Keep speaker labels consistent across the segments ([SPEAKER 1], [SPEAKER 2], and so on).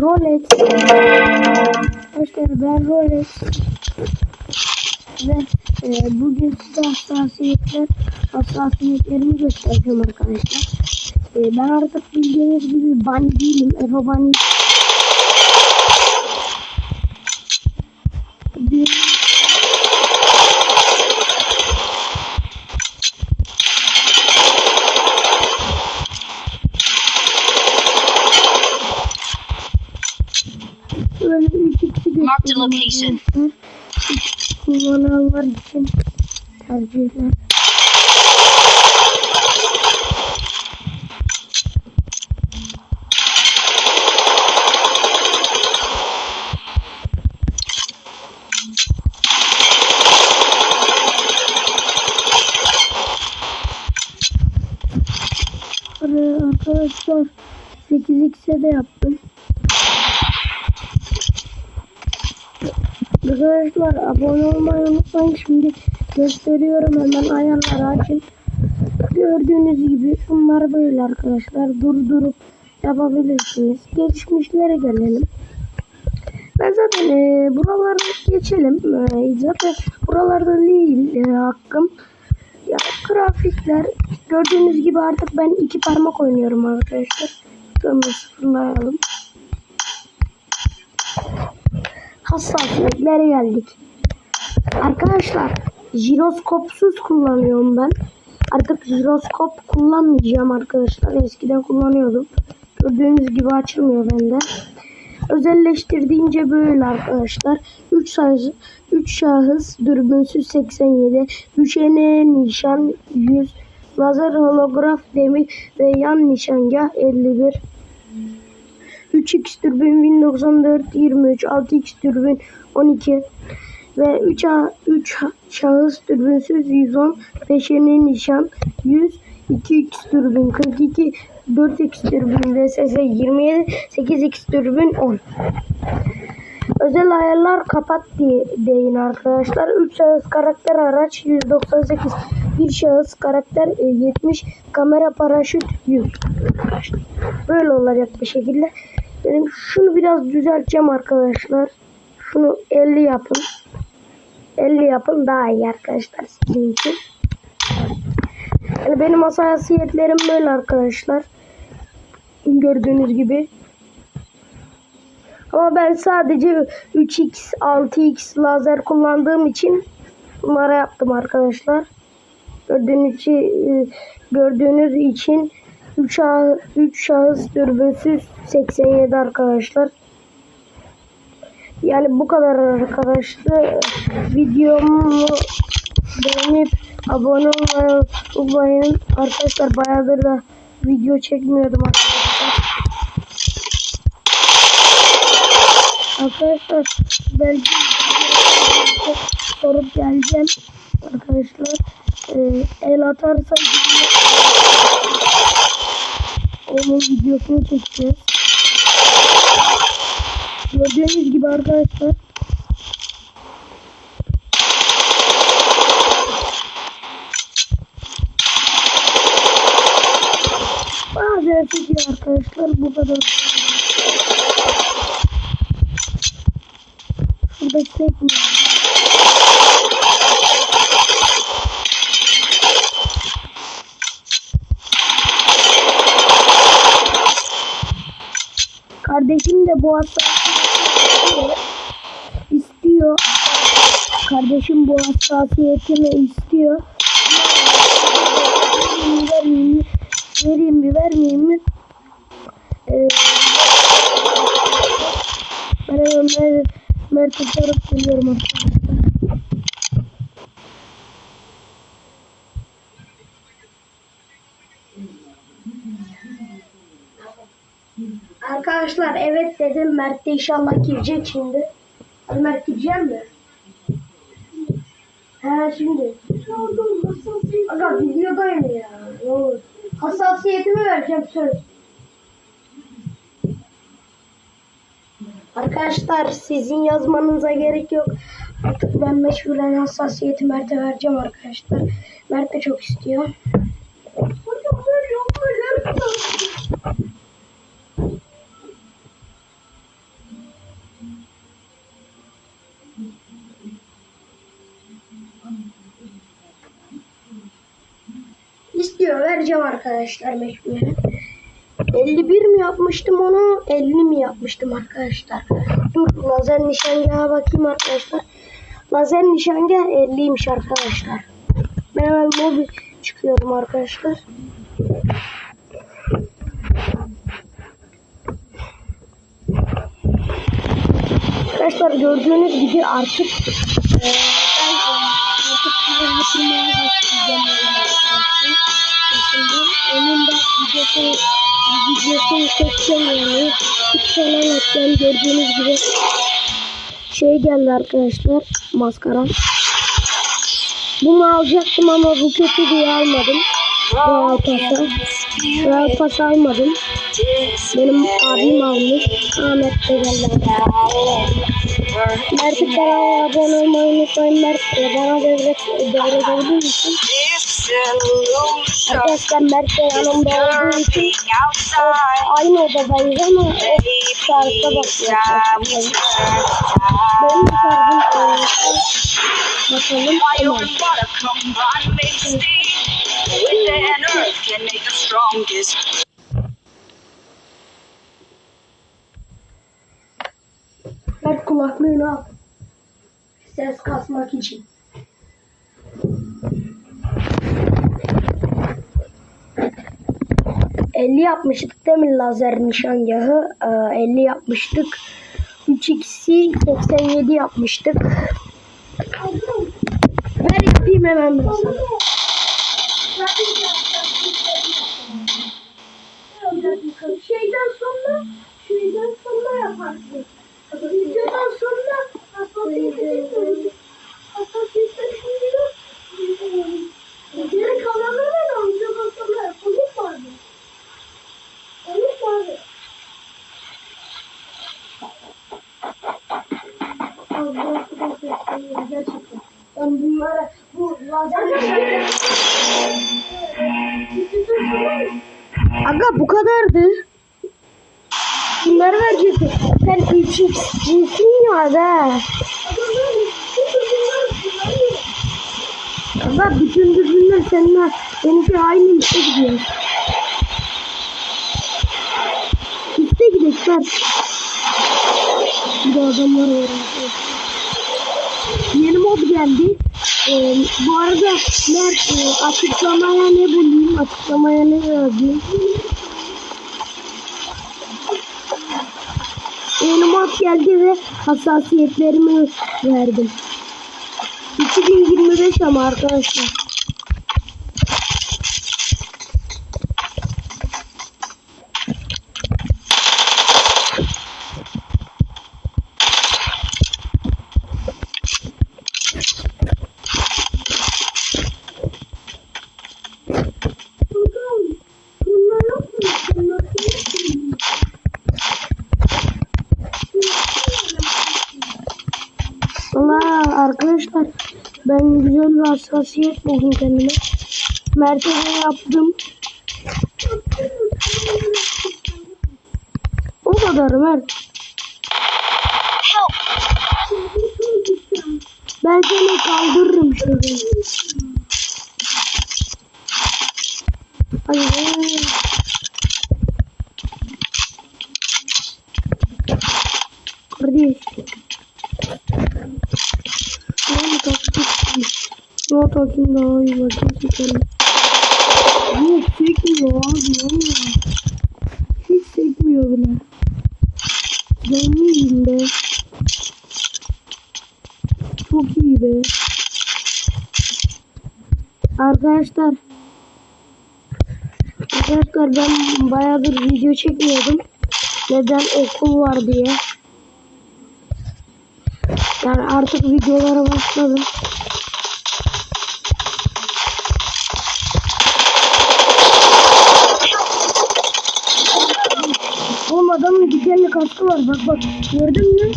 [SPEAKER 1] Rolex. Arkadaşlar ben Rolex. Ve e, bugün size hassasiyetler, hassasiyetlerimi göstereceğim arkadaşlar. E, ben artık bildiğiniz gibi bunny değilim. Efe bunny. Bir-
[SPEAKER 2] Marked location.
[SPEAKER 1] Arkadaşlar 8x'e de yaptım. Arkadaşlar abone olmayı unutmayın. Şimdi gösteriyorum hemen ayarları açın. Gördüğünüz gibi bunlar böyle arkadaşlar. Durdurup yapabilirsiniz. Gelişmişlere gelelim. Ben zaten e, buraları geçelim. E, zaten buralarda değil e, hakkım. Ya grafikler gördüğünüz gibi artık ben iki parmak oynuyorum arkadaşlar. Şunu sıfırlayalım. Hassasiyetlere geldik. Arkadaşlar jiroskopsuz kullanıyorum ben. Artık jiroskop kullanmayacağım arkadaşlar. Eskiden kullanıyordum. Gördüğünüz gibi açılmıyor bende. Özelleştirdiğince böyle arkadaşlar. 3 şahıs, 3 şahıs dürbünsüz 87, düşene nişan 100, lazer holograf demir ve yan nişangah 51. 3x türbin Win 94 23 6x türbin 12 ve 3 a 3 şahıs türbünsüz 110 peşeni nişan 100 2x türbin 42 4x türbin VSS 27 8x türbin 10 Özel ayarlar kapat diye deyin arkadaşlar. 3 şahıs karakter araç 198. Bir şahıs karakter e, 70. Kamera paraşüt 100. Arkadaşlar. Böyle olacak bir şekilde. Benim şunu biraz düzelteceğim arkadaşlar. Şunu 50 yapın. 50 yapın daha iyi arkadaşlar sizin için. Yani benim hassasiyetlerim böyle arkadaşlar. Gördüğünüz gibi. Ama ben sadece 3x, 6x lazer kullandığım için bunlara yaptım arkadaşlar. Gördüğünüz için, gördüğünüz için 3 şahıs, 3 şahıs dürbünsüz 87 arkadaşlar. Yani bu kadar arkadaşlar. Videomu beğenip abone olmayı unutmayın. Arkadaşlar bayağıdır da video çekmiyordum arkadaşlar. Arkadaşlar belki sorup geleceğim arkadaşlar. Ee, el atarsa onun videosunu çekeceğiz. Gördüğünüz gibi arkadaşlar. Bazen çekiyor arkadaşlar bu kadar. Şurada çekmiyor. Kardeşim bu hassasiyetini istiyor. Kardeşim bu hassasiyetini istiyor. Vereyim mi, vereyim mi, vermeyeyim mi? Ee, ben hemen Mer Mert'e sorup geliyorum arkadaşlar. Arkadaşlar evet dedim. Mert de inşallah girecek şimdi. Hadi Mert girecek mi? He şimdi. Aga videodayım ya. Ne olur. Hassasiyetimi vereceğim söz. Arkadaşlar sizin yazmanıza gerek yok. Artık ben meşgulen hassasiyeti Mert'e vereceğim arkadaşlar. Mert de çok istiyor. Vereceğim arkadaşlar mecburen. 51 mi yapmıştım onu? 50 mi yapmıştım arkadaşlar? Dur lazer nişangahı bakayım arkadaşlar. Lazer nişangah 50'ymiş arkadaşlar. Ben hemen mobil çıkıyorum arkadaşlar. Arkadaşlar gördüğünüz gibi artık eee ben artık bitirmeye başlayacağım. Onun da videosu videosunu çekeceğim yani. Hiç falan yapacağım gördüğünüz gibi. Şey geldi arkadaşlar maskara. Bunu alacaktım ama bu kötü diye almadım. Royal Pass'a. Royal Pass almadım. Benim abim almış. Ahmet de geldi. Mert'e kanala abone olmayı unutmayın. Mert e, bana devret, devredebilir misin? Arkadaşlar Mert de yanımda olduğu için aynı odadayız ama o şarkıda bakıyor. Benim şarkım bakalım. Tamam. Mert kulaklığını al. Ses kasmak için. ...50 yapmıştık değil mi lazer nişangahı? Ee, 50 yapmıştık. 3x'i 87 yapmıştık. Ver yapayım hemen ben sana. Şeyden sonra, şeyden sonra yaparsın. Videodan sonra hassasiyetleri hassasiyetleri şimdi Geri kalanları da Sen 3 cinsin ya be. Aga bütün dürbünler seninle benimki aynı işte gidiyor. İşte gidelim. Bir de adamlar var. Yeni mod geldi. Ee, bu arada Mert e, açıklamaya ne bulayım? Açıklamaya ne yazayım? Mod geldi ve hassasiyetlerimi verdim. 2025 ama arkadaşlar. Arkadaşlar ben güzel bir hassasiyet buldum kendime. Mertebe yaptım. O kadar Mert. Ben seni kaldırırım şöyle. Hayır. Kardeş. Ne taktik? Ne takayım daha iyi bakayım çekelim. Yok çekmiyor abi ya. Hiç çekmiyor bile. Ben neyim be? Çok iyi be. Arkadaşlar. Arkadaşlar ben bayağıdır video çekmiyordum. Neden okul var diye. Yani artık videolara başladım. Kaskı var bak bak gördün mü?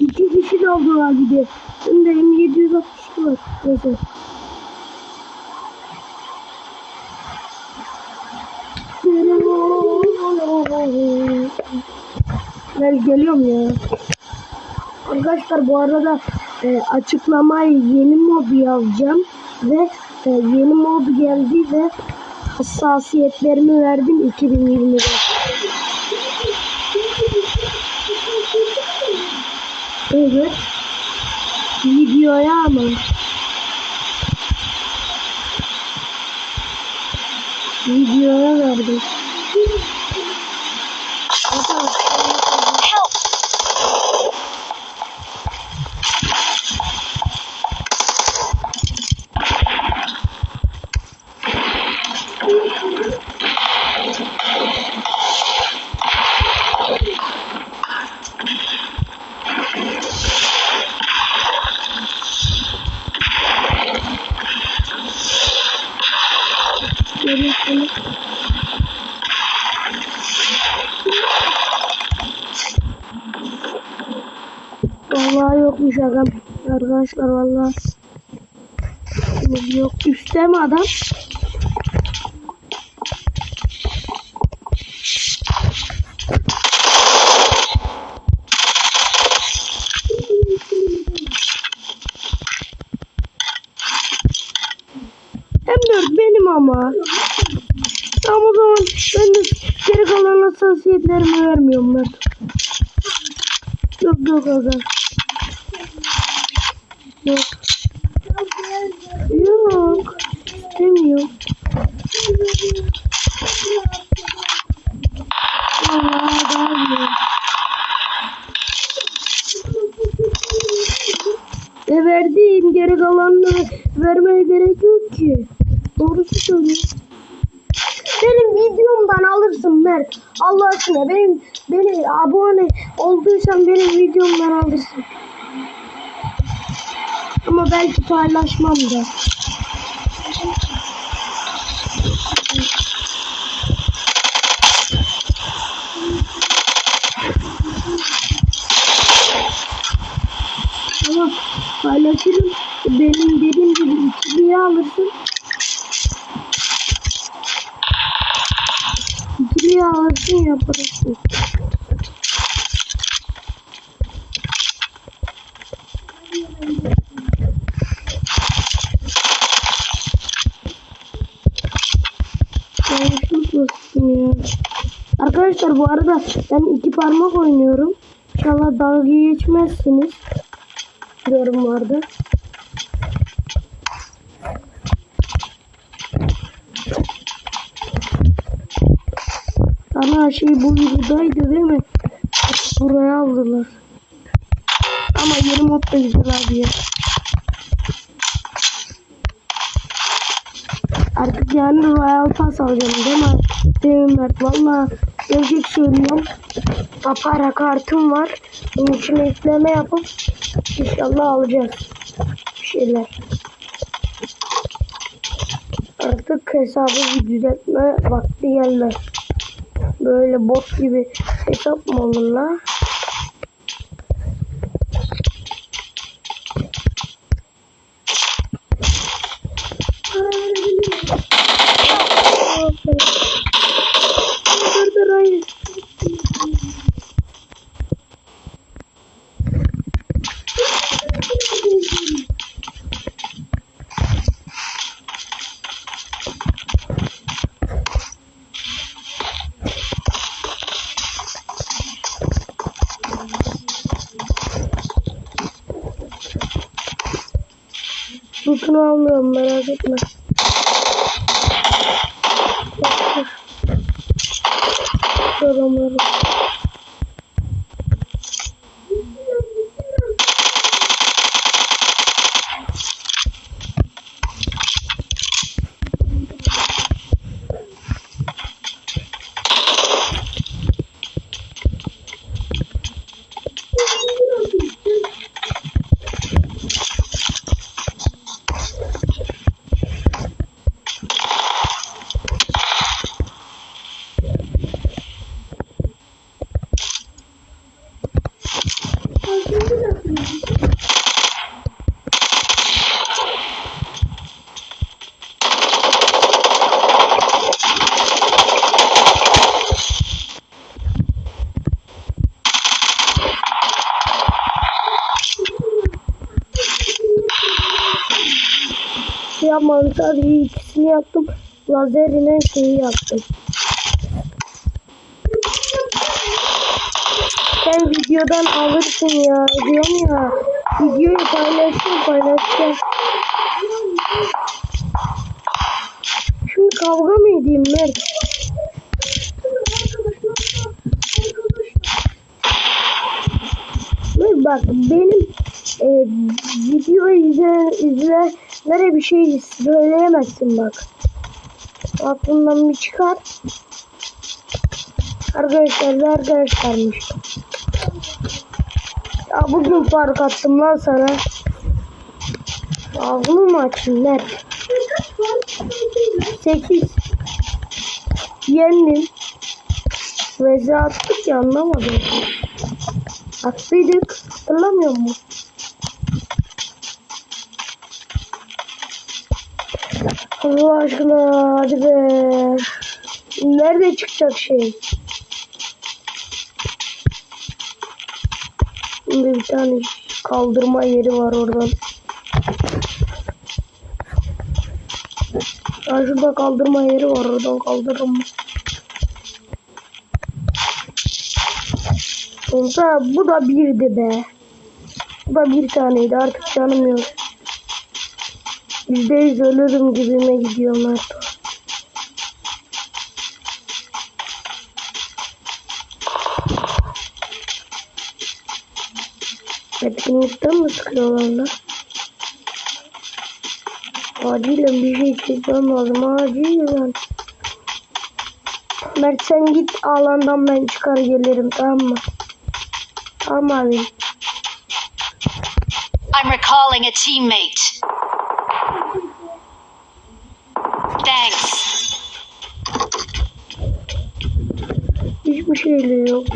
[SPEAKER 1] İki kişi de oldular bir de. Şimdi M762 var. Neyse. Ben geliyorum ya. Arkadaşlar bu arada e, açıklamaya yeni mod yazacağım ve e, yeni mod geldi ve hassasiyetlerimi verdim 2020'de. Evet. Videoya ama. Videoya verdim. Yokmuş adam. Arkadaşlar vallahi. Yok üstte mi adam? M4 benim ama. Ama o zaman ben de geri kalan hassasiyetlerimi vermiyorum ben. Yok yok aga. Yok. Yok. İstemiyorum. Vallahi daha iyi. E verdiğim geri kalanını vermeye gerek yok ki. Doğrusu söylüyorum. Benim videomdan alırsın Mert. Allah aşkına benim beni abone olduysan benim videomdan alırsın. Ama belki paylaşmam da. Ama paylaşırım. Benim dediğim ikiliye alırsın. İkiliye alırsın yaparsın. Arkadaşlar bu arada ben iki parmak oynuyorum. İnşallah dalga geçmezsiniz. Yorumlarda. Şey bu videodaydı değil mi? Buraya aldılar. Ama yeni mod da güzel abi ya. Artık yani Royal Pass alacağım değil mi? Değil mi? Valla gerçek söylüyorum. Papara kartım var. Bunun için ekleme yapıp inşallah alacağız. Bir şeyler. Artık hesabı düzeltme vakti geldi. Böyle bot gibi hesap mı olur la? Christmas Sadece ikisini yaptım. Lazerine şeyi yaptım. Sen videodan alırsın ya. Diyorum ya. Videoyu paylaştım paylaşacağım. Şimdi kavga mı edeyim Mert? Dur bak benim e, video izle, izleyenlere bir şey söyleyemezsin bak. Aklından bir çıkar. Arkadaşlar da arkadaşlarmış. Ya bugün fark attım lan sana. Ağzını açayım Mert? 8 Yendim. Ve attık ya anlamadım. Attıydık. Hatırlamıyor musun? Allah aşkına hadi be. Nerede çıkacak şey? Şimdi bir tane kaldırma yeri var oradan. Ya şurada kaldırma yeri var oradan kaldırırım. Olsa bu da birdi be. Bu da bir taneydi artık canım yok. Yüz ölürüm gibime gidiyor Mert. Etkinlikten mi sıkıyorlar lan? Acilen bir şey çekmem lazım. Acilen. Mert sen git alandan ben çıkar gelirim tamam mı? Tamam abi.
[SPEAKER 2] I'm recalling a teammate.
[SPEAKER 1] Yok.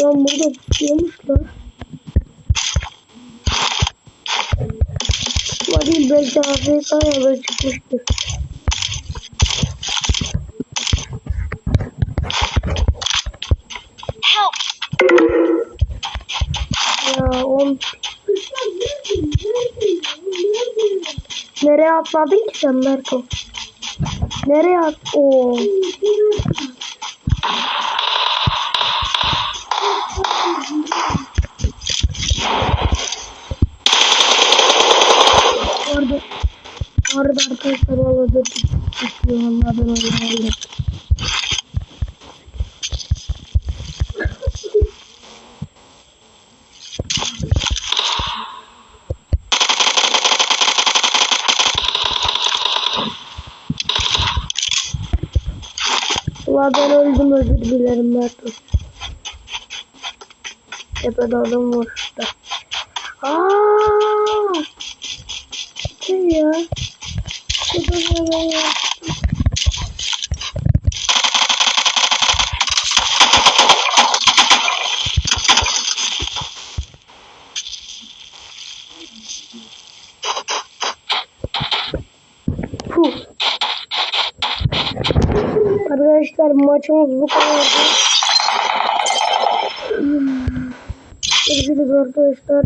[SPEAKER 1] Lan burada tutuyormuşlar. Hadi belki AFK ya da çıkmıştır. Nereye atladın ki sen Merto? Nereye at? Oo. Orada Orada arkadaşlar Adam var şurada. Aaa! Şey ya. Şurada böyle ya. Puh. Arkadaşlar maçımız bu kadardı. Arkadaşlar.